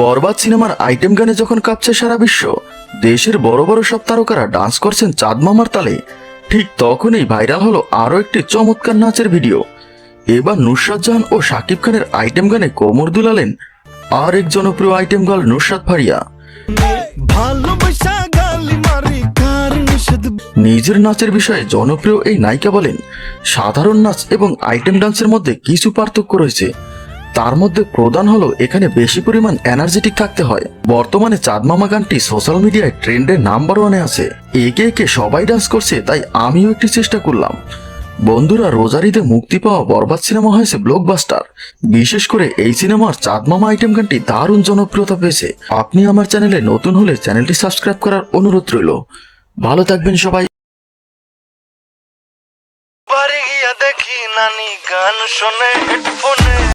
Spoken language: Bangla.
বরবাদ সিনেমার আইটেম গানে যখন কাঁপছে সারা বিশ্ব দেশের বড় বড় সব তারকারা ডান্স করছেন চাঁদ মামার তালে ঠিক তখনই ভাইরাল হলো আরও একটি চমৎকার নাচের ভিডিও। এবার নুসরাত জাহান ও শাকিব খানের আইটেম গানে কোমর দুলালেন আর এক জনপ্রিয় আইটেম গার্ল নুসরাত ফারিয়া নিজের নাচের বিষয়ে জনপ্রিয় এই নায়িকা বলেন সাধারণ নাচ এবং আইটেম ডান্সের মধ্যে কিছু পার্থক্য রয়েছে। তার মধ্যে প্রধান হলো এখানে বেশি পরিমাণ এনার্জেটিক থাকতে হয়। বর্তমানে চাঁদমামা গানটি সোশ্যাল মিডিয়ায় ট্রেন্ডে নাম্বার ওয়ানে আছে। একে একে সবাই ডান্স করছে, তাই আমিও একটি চেষ্টা করলাম। বন্ধুরা রোজারিতে মুক্তি পাওয়া বরবাদ সিনেমা হয়েছে ব্লকবাস্টার বিশেষ করে এই সিনেমার চাঁদমামা আইটেম গানটি দারুণ জনপ্রিয়তা পেয়েছে। আপনি আমার চ্যানেলে নতুন হলে চ্যানেলটি সাবস্ক্রাইব করার অনুরোধ রইল। ভালো থাকবেন সবাই। দেখি নানি গান শোনে হেডফোনে